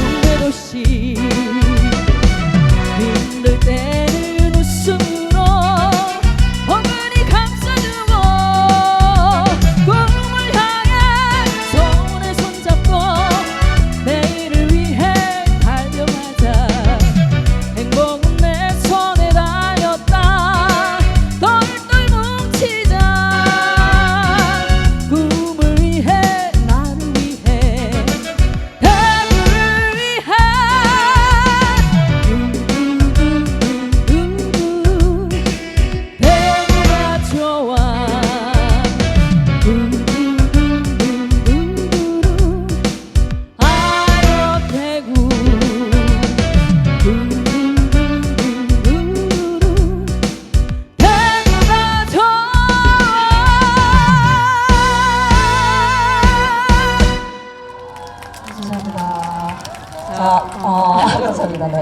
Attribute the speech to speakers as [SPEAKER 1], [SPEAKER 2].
[SPEAKER 1] 그 내 도시 힘들 때는 웃음
[SPEAKER 2] ああ、そうだね。